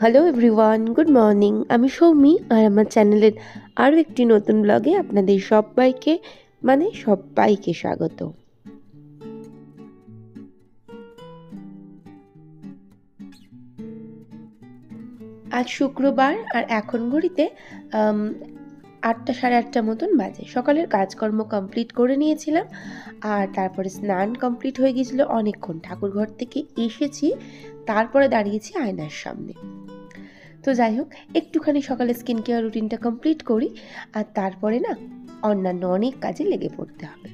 Hello everyone good morning আমি সৌমি, আর আমার চ্যানেলের আরও একটি নতুন ব্লগে আপনাদের সবাইকে মানে সবাইকে স্বাগত। আজ শুক্রবার, আর এখন ঘড়িতে আটটা সাড়ে আটটা মতন বাজে। সকালের কাজকর্ম কমপ্লিট করে নিয়েছিলাম, আর তারপরে স্নান কমপ্লিট হয়ে গিয়েছিল অনেকক্ষণ। ঠাকুর ঘর থেকে এসেছি, তারপরে দাঁড়িয়েছি আয়নার সামনে। তো যাই হোক একটুখানি সকালে স্কিন কেয়ার রুটিনটা কমপ্লিট করি, আর তারপরে না অন্যান্য অনেক কাজে লেগে পড়তে হবে।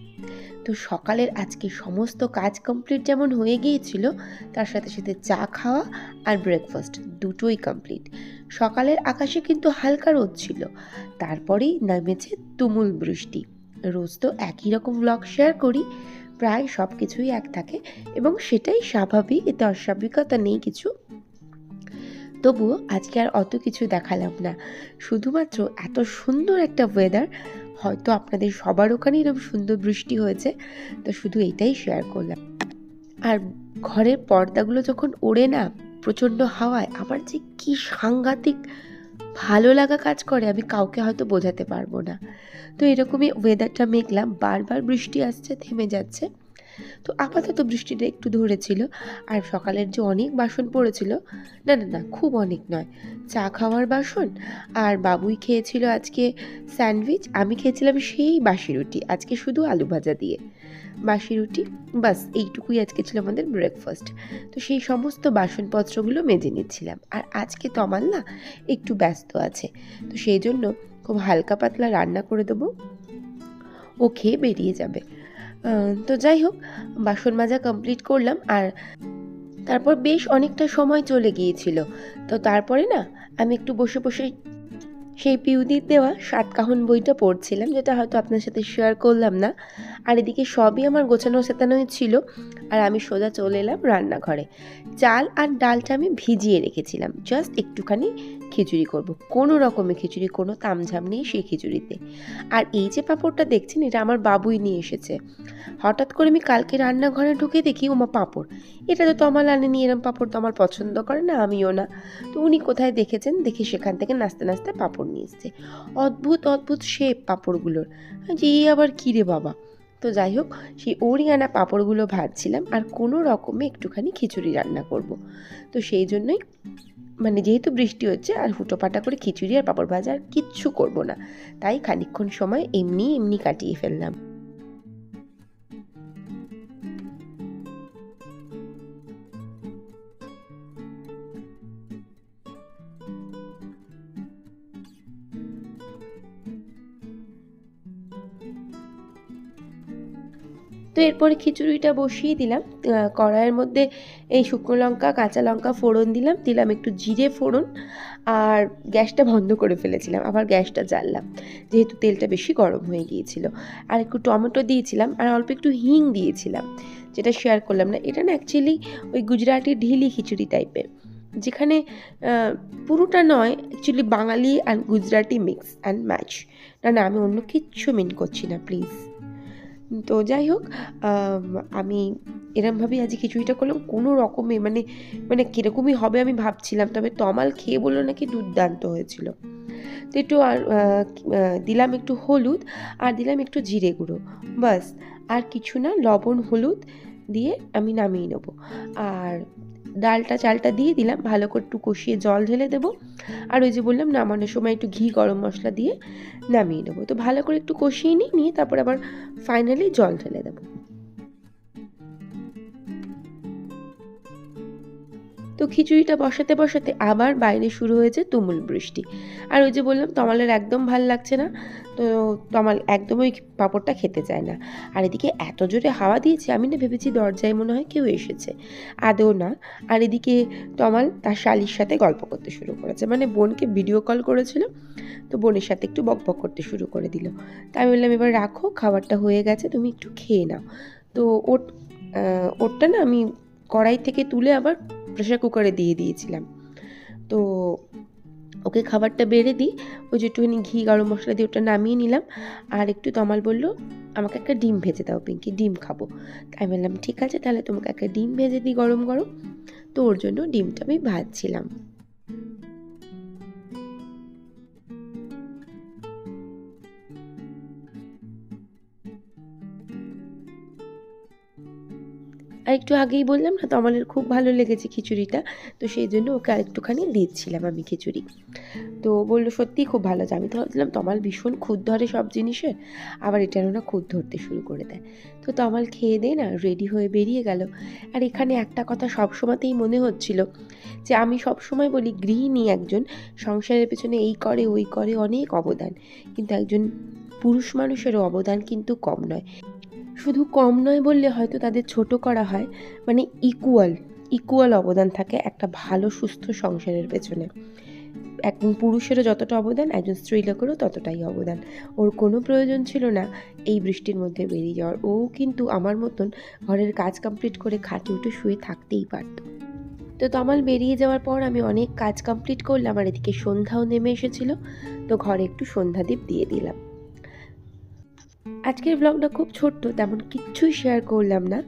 তো সকালের আজকে সমস্ত কাজ কমপ্লিট যেমন হয়ে গিয়েছিল, তার সাথে সাথে চা খাওয়া আর ব্রেকফাস্ট দুটোই কমপ্লিট সকালের আকাশে কিন্তু হালকা রোদ ছিল, তারপরেই নেমেছে তুমুল বৃষ্টি। রোজ তো একই রকম ব্লগ শেয়ার করি, প্রায় সব কিছুই এক থাকে এবং সেটাই স্বাভাবিক এতে অস্বাভাবিকতা নেই কিছু। তবুও আজকে আর অত কিছু দেখালাম না। শুধুমাত্র এত সুন্দর একটা ওয়েদার হয়তো আপনাদের সবার ওখানে এরকম সুন্দর বৃষ্টি হয়েছে, তো শুধু এটাই শেয়ার করলাম। আর ঘরের পর্দাগুলো যখন ওড়ে না, প্রচণ্ড হাওয়ায়, আমার যে কি সাংঘাতিক ভালো লাগা কাজ করে, আমি কাউকে হয়তো বোঝাতে পারব না। তো এরকমই ওয়েদারটা মেঘলাম বারবার বৃষ্টি আসছে, থেমে যাচ্ছে। তো আপাতত বৃষ্টিটা একটু ধরেছিল আর সকালের যে অনেক বাসন পড়েছিল, না না না, খুব অনেক নয়, চা খাওয়ার বাসন আর বাবুই খেয়েছিল আজকে স্যান্ডউইচ, আমি খেয়েছিলাম সেই বাসি রুটি, আজকে শুধু আলু ভাজা দিয়ে। বাসি রুটি, বাস, এইটুকুই আজকে ছিল আমাদের ব্রেকফাস্ট তো সেই সমস্ত বাসনপত্রগুলো মেজে নিচ্ছিলাম। আর আজকে তো আমার না একটু ব্যস্ত আছে, তো সেই জন্য খুব হালকা পাতলা রান্না করে দেবো, ও খেয়ে বেরিয়ে যাবে। তো যাই হোক, বাসন মাজা কমপ্লিট করলাম আর তারপর বেশ অনেকটা সময় চলে গিয়েছিল। তো তারপরে না, আমি একটু বসে বসে সেই পিউদির দেওয়া সাতকাহন বইটা পড়ছিলাম, যেটা হয়তো আপনার সাথে শেয়ার করলাম না। আর এদিকে সবই আমার গোছানো সেতানোই ছিল আর আমি সোজা চলে এলাম রান্নাঘরে। চাল আর ডালটা আমি ভিজিয়ে রেখেছিলাম জাস্ট একটুখানি খিচুড়ি করব। কোনো রকমের খিচুড়ি, কোনো তামঝাম নেই সেই খিচুড়িতে। আর এই যে পাঁপড়টা দেখছেন, এটা আমার বাবুই নিয়ে এসেছে। হঠাৎ করে আমি কালকে রান্নাঘরে ঢুকে দেখি ওমা পাঁপড়। এটা তো তমাল আনেনি এরম পাঁপড় তো আমার পছন্দ করে না, আমিও না। তো উনি কোথায় দেখেছেন? দেখি সেখান থেকে নাচতে নাচতে পাঁপড় নিয়ে এসছে। অদ্ভুত অদ্ভুত শেপ পাঁপড়গুলোর। যে আবার কী রে বাবা। তো যাই হোক, সেই ওরই আনা পাঁপড়গুলো ভাজছিলাম আর কোনো রকমে একটুখানি খিচুড়ি রান্না করব। তো সেই জন্যই মানে যেহেতু বৃষ্টি হচ্ছে, আর হুটোপাটা করে খিচুড়ি আর পাঁপড় ভাজা আর কিচ্ছু করব না। তাই খানিক্ষণ সময় এমনি এমনি কাটিয়ে ফেললাম। তো এরপরে খিচুড়িটা বসিয়ে দিলাম। কড়াইয়ের মধ্যে এই শুকনো লঙ্কা, কাঁচা লঙ্কা ফোড়ন দিলাম। দিলাম একটু জিরে ফোড়ন আর গ্যাসটা বন্ধ করে ফেলেছিলাম। আবার গ্যাসটা জ্বাললাম, যেহেতু তেলটা বেশি গরম হয়ে গিয়েছিল। আর একটু টমেটো দিয়েছিলাম আর অল্প একটু হিং দিয়েছিলাম, যেটা শেয়ার করলাম না। এটা না অ্যাকচুয়ালি ওই গুজরাটি ঢিলি খিচুড়ি টাইপের যেখানে পুরোটা নয় actually Bangali and Gujarati mix and match না না, আমি অন্য কিচ্ছু মিন করছি না প্লিজ তো যাই হোক আম, এরমভাবেই আজকে খিচুড়িটা করলাম। কোনো রকমে মানে মানে কীরকমই হবে আমি ভাবছিলাম তবে তমাল খেয়ে বলল নাকি দুর্দান্ত হয়েছিল। তো একটু আর দিলাম একটু হলুদ আর দিলাম একটু জিরে গুঁড়ো। বাস আর কিছু না লবণ হলুদ দিয়ে আমি নামিয়ে নেব। আর ডালটা চালটা দিয়ে দিলাম, ভালো করে একটু কষিয়ে জল ঢেলে দেবো। আর ওই যে বললাম নামানোর সময় একটু ঘি গরম মশলা দিয়ে নামিয়ে নেব। তো ভালো করে একটু কষিয়ে নিই, নিয়ে তারপর আবার ফাইনালি জল ঢেলে দেবো। তো খিচুড়িটা বসাতে বসাতে আবার বাইরে শুরু হয়েছে তুমুল বৃষ্টি। আর ওই যে বললাম, তমালের একদম ভালো লাগছে না, তো তমাল একদম ওই পাঁপড়টা খেতে চায় না। আর এদিকে এত জোরে হাওয়া দিয়েছে, আমি না ভেবেছি দরজায় মনে হয় কেউ এসেছে। আদৌ না, আর এদিকে তমাল তার শালির সাথে গল্প করতে শুরু করেছে। মানে বোনকে ভিডিও কল করেছিল, তো বোনের সাথে একটু বক বক করতে শুরু করে দিল। তাই আমি বললাম, এবার রাখো, খাবারটা হয়ে গেছে, তুমি একটু খেয়ে নাও। তো ওট ওটটা না আমি কড়াই থেকে তুলে আবার প্রেশার কুকারে দিয়ে দিয়েছিলাম। তো ওকে খাবারটা বেড়ে দিই, ওই যে একটুখানি ঘি, গরম মশলা দিয়ে ওটা নামিয়ে নিলাম। আর একটু তমাল বলল, আমাকে একটা ডিম ভেজে দাও পিঙ্কি, ডিম খাব। তাই বললাম, ঠিক আছে, তাহলে তোমাকে একটা ডিম ভেজে দিই গরম গরম। তো ওর জন্য ডিমটা আমি ভাজছিলাম। আর একটু আগেই বললাম না তমালের খুব ভালো লেগেছে খিচুড়িটা, তো সেই জন্য ওকে আরেকটুখানি দিচ্ছিলাম আমি খিচুড়ি। তো বলল, সত্যিই খুব ভালো আছে। আমি তো ভাবছিলাম, তমাল ভীষণ খুদ ধরে সব জিনিসের, আবার এটারও না খুদ ধরতে শুরু করে দেয়। তো তমাল খেয়ে দিয়ে না রেডি হয়ে বেরিয়ে গেল। আর এখানে একটা কথা সবসময়তেই মনে হচ্ছিল, যে আমি সবসময় বলি, গৃহিণী একজন, সংসারের পেছনে এই করে, ওই করে অনেক অবদান। কিন্তু একজন পুরুষ মানুষেরও অবদান কিন্তু কম নয়। শুধু কম নয় বললে হয়তো তাদের ছোট করা হয় মানে ইকুয়াল ইকুয়াল অবদান থাকে একটা ভালো, সুস্থ সংসারের পেছনে। একজন পুরুষেরও যতটা অবদান, একজন স্ত্রীলোকেরও ততটাই অবদান। ওর কোনো প্রয়োজন ছিল না এই বৃষ্টির মধ্যে বেরিয়ে যাওয়ার। ও কিন্তু আমার মতন ঘরের কাজ কমপ্লিট করে খাটে উঠে শুয়ে থাকতেই পারত। তো তমাল বেরিয়ে যাওয়ার পর আমি অনেক কাজ কমপ্লিট করলাম আর এদিকে সন্ধ্যাও নেমে এসেছিল। তো ঘরে একটু সন্ধ্যাদীপ দিয়ে দিলাম। আজকের ব্লগটা খুব ছোট্ট, তেমন কিচ্ছুই শেয়ার করলাম না।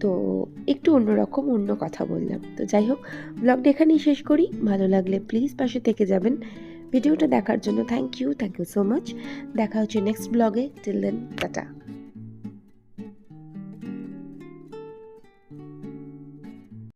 তো একটু অন্যরকম, অন্য কথা বললাম। তো যাই হোক ব্লগটা এখানেই শেষ করি। ভালো লাগলে প্লিজ পাশে থেকে যাবেন। ভিডিওটা দেখার জন্য thank you thank you so much দেখা হচ্ছে নেক্সট ব্লগে টিল দেন টাটা